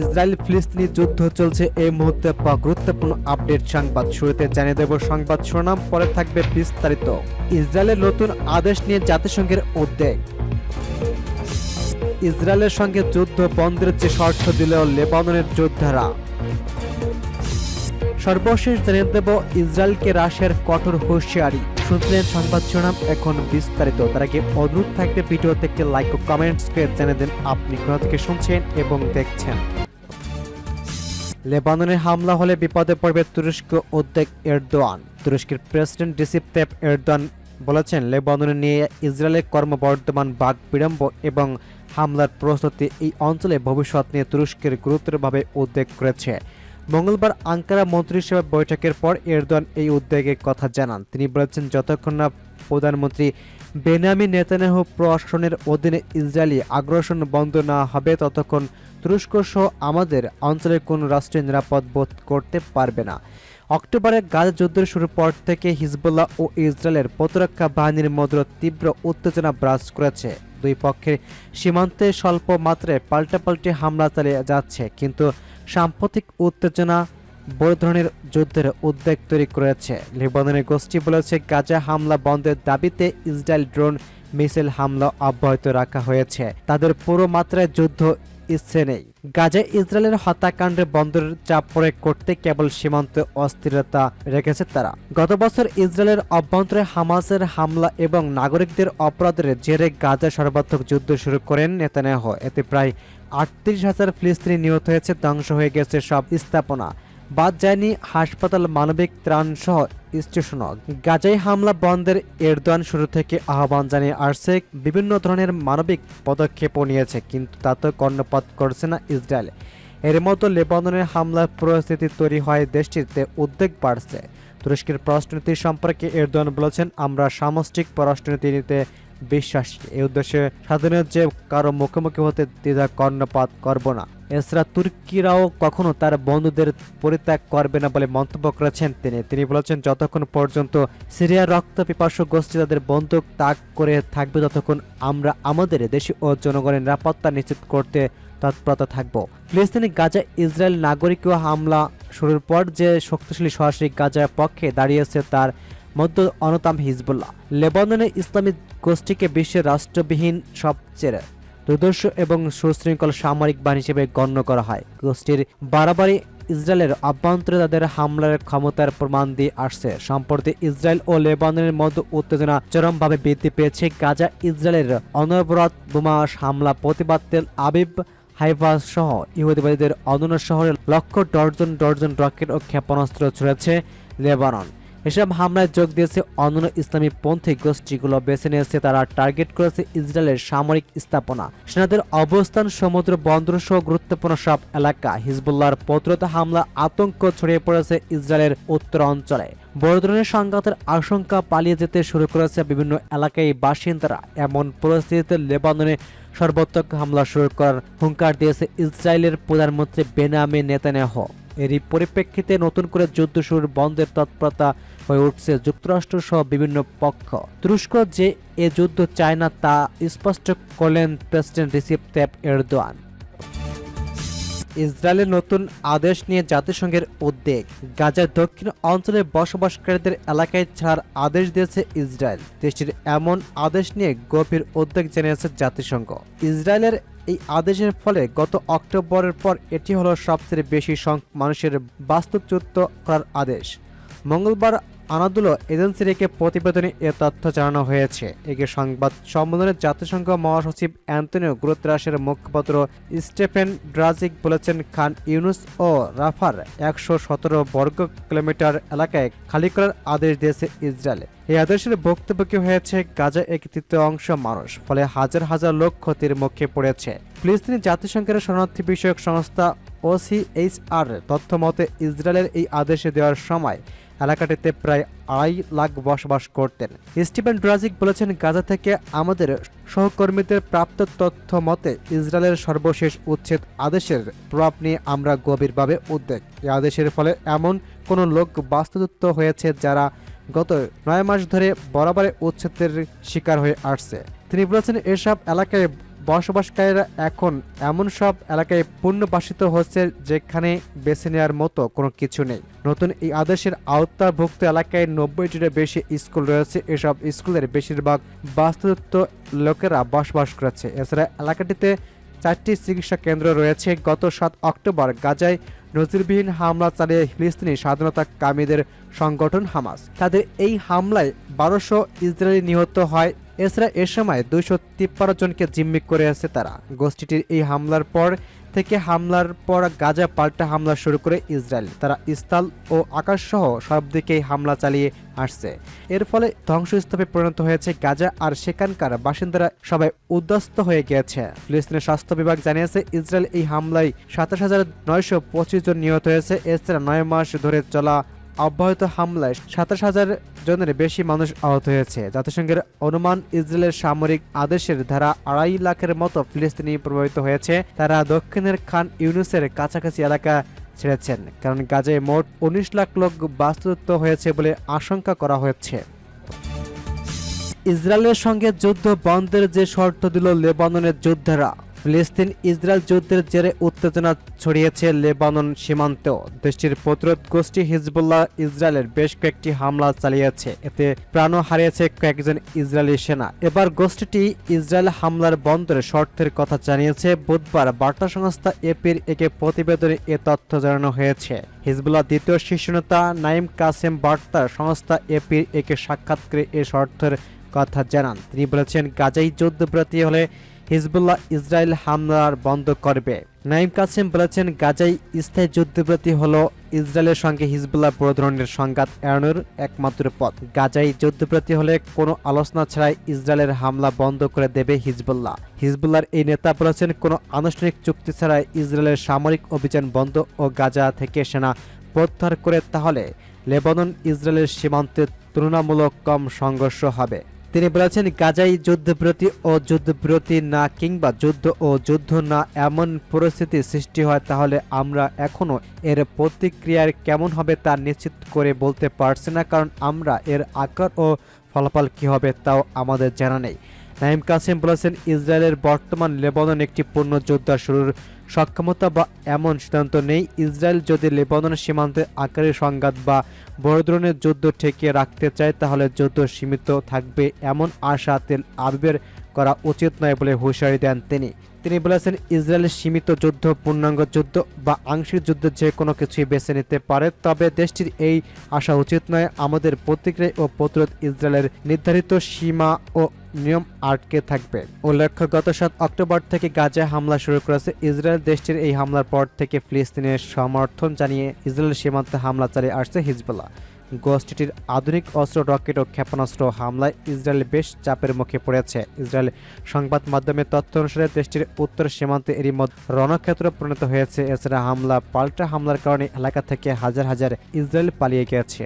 Israel ফিলিস্তিনি যুদ্ধ চলছে। এই মুহূর্তে গুরুত্বপূর্ণ আপডেট সংবাদ শুরুতে জানিয়ে দেব সংবাদ শিরোনাম পরে থাকবে বিস্তারিত। ইসরায়েলের নতুন আদেশ নিয়ে জাতিসংঘের উদ্বেগ। ইসরায়েলের সঙ্গে যুদ্ধ বন্ধের যে শর্ত দিল লেবাননের যোদ্ধারা। সর্বশেষ জানিয়ে দেব ইসরায়েলকে রাশিয়ার কঠোর হুঁশিয়ারি। শুনছিলেন সংবাদ শিরোনাম এখন বিস্তারিত। তার আগে অনুরোধ থাকবে ভিডিওতে একটি লাইক ও কমেন্টস করে জানিয়ে দেন আপনি কোথা থেকে শুনছেন এবং দেখছেন। লেবাননে হামলা হলে বিপদে পড়বে তুরস্ক উদ্বেগ এরদোয়ান। তুরস্কের প্রেসিডেন্ট রিসিপ তেপ এরদোয়ান বলেছেন, লেবাননে নিয়ে ইসরায়েলের কর্মবর্ধমান বাক বিড়ম্ব এবং হামলার প্রস্তুতি এই অঞ্চলে ভবিষ্যৎ নিয়ে তুরস্কের গুরুতরভাবে উদ্বেগ করেছে। মঙ্গলবার আঙ্কারা মন্ত্রিসভা বৈঠকের পর এরদোয়ান এই উদ্বেগের কথা জানান। তিনি বলেছেন, যতক্ষণ না প্রধানমন্ত্রী বেনামি নেতানিয়াহু প্রশাসনের অধীনে ইসরায়েলি আগ্রাসন বন্ধ না হবে ততক্ষণ তুরস্ক সহ আমাদের অঞ্চলের কোনো রাষ্ট্র নিরাপদ বোধ করতে পারবে না। অক্টোবরে গাজা যুদ্ধের শুরুর পর থেকে হিজবুল্লাহ ও ইসরায়েলের প্রতিরক্ষা বাহিনীর মধ্যে তীব্র উত্তেজনা বিরাজ করেছে। দুই পক্ষের সীমান্তে স্বল্প মাত্রায় পাল্টাপাল্টি হামলা চালিয়ে যাচ্ছে, কিন্তু সাম্প্রতিক উত্তেজনা বড় ধরনের যুদ্ধের উদ্বেগ তৈরি করেছে। লেবাননের গোষ্ঠী বলেছে, গাজা হামলা বন্ধের দাবিতে ইসরায়েল ড্রোন মিসাইল হামলা অব্যাহত রাখা হয়েছে। তাদের পুরো মাত্রায় যুদ্ধ ইচ্ছে নেই। গাজায় ইসরায়েলের হত্যাকাণ্ডে বন্দর চাপ প্রয়োগ করতে কেবল সীমান্তে অস্থিরতা রেখেছে তারা। গত বছর ইসরায়েলের অভ্যন্তরে হামাসের হামলা এবং নাগরিকদের অপরাধের জেরে গাজা সর্বাত্মক যুদ্ধ শুরু করেন নেতানিয়াহ। এতে প্রায় আটত্রিশ হাজার ফিলিস্তিনি নিহত হয়েছে, ধ্বংস হয়ে গেছে সব স্থাপনা। বাদ যায়নি হাসপাতাল মানবিক ত্রাণ সহ স্টেশনও। গাজাই হামলা বন্ধের এরদোয়ান শুরু থেকে আহ্বান জানিয়ে আসছে, বিভিন্ন ধরনের মানবিক পদক্ষেপও নিয়েছে, কিন্তু তাতে কর্ণপাত করছে না ইসরায়েল। এর মতো লেবাননের হামলার পরিস্থিতি তৈরি হয় দেশটিতে উদ্বেগ বাড়ছে। তুরস্কের পররাষ্ট্রনীতি সম্পর্কে এরদোয়ান বলেছেন, আমরা সামষ্টিক পররাষ্ট্রনীতি নিতে বিশ্বাসী। এই উদ্দেশ্যে স্বাধীনের যে কারও মুখোমুখি হতে দ্বিধা কর্ণপাত করব না। এছাড়া তুর্কিরাও কখনো তার বন্ধুদের পরিত্যাগ করবে না বলে মন্তব্য করেছেন তিনি। তিনি বলেছেন, যতক্ষণ পর্যন্ত সিরিয়ার রক্ত পিপাসু গোষ্ঠী তাদের বন্দুক তাক করে থাকবে, ততক্ষণ আমরা আমাদের দেশে ও জনগণের নিরাপত্তা নিশ্চিত করতে তৎপরতা থাকব। ফিলিস্তিনি গাজা ইসরায়েল নাগরিকীয় হামলা শুরুর পর যে শক্তিশালী সরাসরি গাজার পক্ষে দাঁড়িয়েছে তার মধ্যে অন্যতম হিজবুল্লাহ। লেবাননে ইসলামী গোষ্ঠীকে বিশ্বের রাষ্ট্রবিহীন সবচেয়ে দুর্দর্শ এবং সুশৃঙ্খল সামরিক বাহিনী হিসেবে গণ্য করা হয়। গোষ্ঠীর বাড়াবাড়ি ইসরায়েলের অভ্যন্তরে তাদের হামলার ক্ষমতার প্রমাণ দিয়ে আসছে। সম্প্রতি ইসরায়েল ও লেবাননের মধ্যে উত্তেজনা চরমভাবে বৃদ্ধি পেয়েছে। গাজা ইসরায়েলের অনবরত বোমা হামলা, প্রতিবাদ তেল, আবিব হাইফা সহ ইহুদিবাদীদের অনন্য শহরে লক্ষ ডর্জন ডর্জন রকেট ও ক্ষেপণাস্ত্র ছুড়েছে লেবানন। এসব হামলায় যোগ দিয়েছে অন্যান্য ইসলামী পন্থী গোষ্ঠীগুলো। বেছে নিয়েছে তারা। টার্গেট করেছে ইসরায়েলের সামরিক স্থাপনা। সেনাদের অবস্থান সমুদ্র বন্দর সহ গুরুত্বপূর্ণ সব এলাকা। হিজবুল্লাহর প্রতিরোধ হামলা আতঙ্ক ছড়িয়ে পড়েছে ইসরায়েলের উত্তর অঞ্চলে। বড় ধরনের সংঘাতের আশঙ্কা পালিয়ে যেতে শুরু করেছে বিভিন্ন এলাকায় বাসিন্দারা। এমন পরিস্থিতিতে লেবাননে সর্বাত্মক হামলা শুরু করার হুঙ্কার দিয়েছে ইসরায়েলের প্রধানমন্ত্রী বেনামে নেতানিয়াহ। এরই পরিপ্রেক্ষিতে নতুন করে যুদ্ধ শুরুর বন্ধের তৎপরতা হয়ে উঠছে যুক্তরাষ্ট্র সহ বিভিন্ন পক্ষ। তুরস্ক যে এ যুদ্ধ চায় না তা স্পষ্ট করলেন প্রেসিডেন্ট রিসিপ তেপ এরদোয়ান। ইসরায়েলের নতুন আদেশ নিয়ে জাতিসংঘের উদ্বেগ। গাজার দক্ষিণ অঞ্চলে বসবাসকারীদের এলাকায় ছাড়ার আদেশ দিয়েছে ইসরায়েল। দেশটির এমন আদেশ নিয়ে গভীর উদ্বেগ জানিয়েছে জাতিসংঘ। ইসরায়েলের এই আদেশের ফলে গত অক্টোবরের পর এটি হলো সবচেয়ে বেশি সংখ্যক মানুষের বাস্তুচ্যুত করার আদেশ। মঙ্গলবার আনাদুলো এজেন্সির একটি প্রতিবেদনে এ তথ্য জানানো হয়েছে। একে সংবাদ সম্মেলনে জাতিসংঘ মহাসচিব অ্যান্টনিও গুরুত্রাসের মুখপাত্র স্টেফেন ড্রাজিক বলেছেন, খান ইউনুস ও রাফার একশো সতেরো বর্গ কিলোমিটার এলাকায় খালি করার আদেশ দিয়েছে ইসরায়েল। এই আদেশের বক্তব্য হয়েছে? গাজা এক তৃতীয় অংশ মানুষ, ফলে হাজার হাজার লোক ক্ষতির মুখে পড়েছে। ফিলিস্তিনি জাতিসংঘের শরণার্থী বিষয়ক সংস্থা ওসিএইচআর তথ্য মতে, ইসরায়েলের এই আদেশে দেওয়ার সময় এলাকাটিতে প্রায় আড়াই লাখ বসবাস করতেন। স্টিফেন ড্রাজিক বলেছেন, গাজা থেকে আমাদের সহকর্মীদের প্রাপ্ত তথ্য মতে, ইসরায়েলের সর্বশেষ উচ্ছেদ আদেশের প্রভাব নিয়ে আমরা গভীরভাবে উদ্বেগ। এই আদেশের ফলে এমন কোনো লোক বাস্তুচ্যুত হয়েছে যারা গত নয় মাস ধরে বরাবরে উচ্ছেদের শিকার হয়ে আসছে। তিনি বলেছেন, এসব এলাকায় বসবাসকারীরা এখন এমন সব এলাকায় পুনর্বাসিত হচ্ছে যেখানে বেছে নেওয়ার মতো কোনো কিছু নেই। নতুন এই আদেশের আওতাভুক্ত এলাকায় নব্বইটির বেশি স্কুল রয়েছে। এসব স্কুলের বেশিরভাগ বাস্তুত্ব লোকেরা বসবাস করেছে। এছাড়া এলাকাটিতে চারটি চিকিৎসা কেন্দ্র রয়েছে। গত সাত অক্টোবর গাজায় নজিরবিহীন হামলা চালিয়ে ফিলিস্তিনি স্বাধীনতা কামীদের সংগঠন হামাস। তাদের এই হামলায় বারোশো ইসরায়েলি নিহত হয় এছাড়া এ সময় দুইশো তিপ্পান্ন জনকে জিম্মি করে আছে তারা। গোষ্ঠীটির এই হামলার পর থেকে হামলার পর গাজা পাল্টা হামলা শুরু করে ইসরায়েল। তারা স্থল ও আকাশ সহ সব দিকেই হামলা চালিয়ে আসছে। এর ফলে ধ্বংসস্তূপে পরিণত হয়েছে গাজা আর সেখানকার বাসিন্দারা সবাই উদ্যস্ত হয়ে গিয়েছে। ফিলিস্তিনের স্বাস্থ্য বিভাগ জানিয়েছে, ইসরায়েল এই হামলায় সাতাশ হাজার নয়শো পঁচিশ জন নিহত হয়েছে। এছাড়া নয় মাস ধরে চলা অব্যাহত হামলায় সাতাশ হাজার জনের বেশি মানুষ আহত হয়েছে। জাতিসংঘের অনুমান ইসরায়েলের সামরিক আদেশের ধারা আড়াই লাখের মতো ফিলিস্তিনি প্রভাবিত হয়েছে। তারা দক্ষিণের খান ইউনুসের কাছাকাছি এলাকা ছেড়েছেন, কারণ গাজায় মোট উনিশ লাখ লোক বাস্তুত হয়েছে বলে আশঙ্কা করা হয়েছে ইসরায়েলের সঙ্গে যুদ্ধ বন্ধের যে শর্ত দিল লেবাননের যোদ্ধারা। ফিলিস্তিন ইসরায়েল যুদ্ধের জেরে উত্তেজনা ছড়িয়েছে লেবানন সীমান্তেও দেশটির প্রতিরোধ গোষ্ঠী হিজবুল্লাহ ইসরায়েলের বেশ কয়েকটি হামলা চালিয়েছে। এতে প্রাণও হারিয়েছে কয়েকজন ইসরায়েলি সেনা। এবার গোষ্ঠীটি ইসরায়েল হামলার বন্ধের শর্তের কথা জানিয়েছে। বুধবার বার্তা সংস্থা এপির একে প্রতিবেদনে এ তথ্য জানানো হয়েছে। হিজবুল্লাহ দ্বিতীয় শীর্ষ নেতা নাইম কাসেম বার্তা সংস্থা এপির একে সাক্ষাৎ করে এ শর্তের কথা জানান। তিনি বলেছেন গাজাই যুদ্ধব্রতী হলে হিজবুল্লাহ ইসরায়েল হামলার বন্ধ করবে। নাইম কাসিম বলেছেন গাজাই স্থায়ী যুদ্ধব্রতী হল ইসরায়েলের সঙ্গে হিজবুল্লাহ বড় ধরনের সংঘাত এড়ানোর একমাত্র পথ। গাজাই যুদ্ধব্রতী হলে কোনো আলোচনা ছাড়াই ইসরায়েলের হামলা বন্ধ করে দেবে হিজবুল্লাহ। হিজবুল্লাহর এই নেতা বলেছেন, কোনো আনুষ্ঠানিক চুক্তি ছাড়াই ইসরায়েলের সামরিক অভিযান বন্ধ ও গাজা থেকে সেনা প্রত্যাহার করে, তাহলে লেবানন ইসরায়েলের সীমান্তে তুলনামূলক কম সংঘর্ষ হবে। তিনি বলেছেন গাজাই যুদ্ধবিরতি ও যুদ্ধবিরতি না কিংবা যুদ্ধ ও যুদ্ধ না এমন পরিস্থিতি সৃষ্টি হয়, তাহলে আমরা এখনও এর প্রতিক্রিয়ার কেমন হবে তা নিশ্চিত করে বলতে পারছি না, কারণ আমরা এর আকার ও ফলাফল কী হবে তাও আমাদের জানা নেই। নাইম কাসিম বলেছেন, ইসরায়েলের বর্তমান লেবানন একটি পূর্ণ যোদ্ধা শুরুর সক্ষমতা বা এমন সিদ্ধান্ত নেই। ইসরায়েল যদি লেবানন সীমান্তে আকারের সংঘাত বা বড় ধরনের যুদ্ধ ঠেকিয়ে রাখতে চায়, তাহলে যুদ্ধ সীমিত থাকবে, এমন আশা তেল আবিবের করা উচিত নয় বলে হুঁশিয়ারি দেন তিনি। তিনি বলেছেন ইসরায়েলের সীমিত যুদ্ধ, পূর্ণাঙ্গ যুদ্ধ বা আংশিক যুদ্ধ যে কোনো কিছুই বেছে নিতে পারে, তবে দেশটির এই আশা উচিত নয়। আমাদের প্রতিক্রিয়া ও প্রতিরোধ ইসরায়েলের নির্ধারিত সীমা ও নিয়ম আটকে থাকবে। উল্লেখ্য, গত সাত অক্টোবর থেকে গাজায় হামলা শুরু করেছে ইসরায়েল। দেশটির এই হামলার পর থেকে ফিলিস্তিনের সমর্থন জানিয়ে ইসরায়েল সীমান্তে হামলা চালিয়ে আসছে হিজবুল্লাহ। গোষ্ঠীটির আধুনিক অস্ত্র, রকেট ও ক্ষেপণাস্ত্র হামলায় ইসরায়েল বেশ চাপের মুখে পড়েছে। ইসরায়েল সংবাদ মাধ্যমে তথ্য অনুসারে দেশটির উত্তর সীমান্তে এরই মধ্যে রণক্ষেত্র পরিণত হয়েছে। এছাড়া হামলা, পাল্টা হামলার কারণে এলাকা থেকে হাজার হাজার ইসরায়েল পালিয়ে গেছে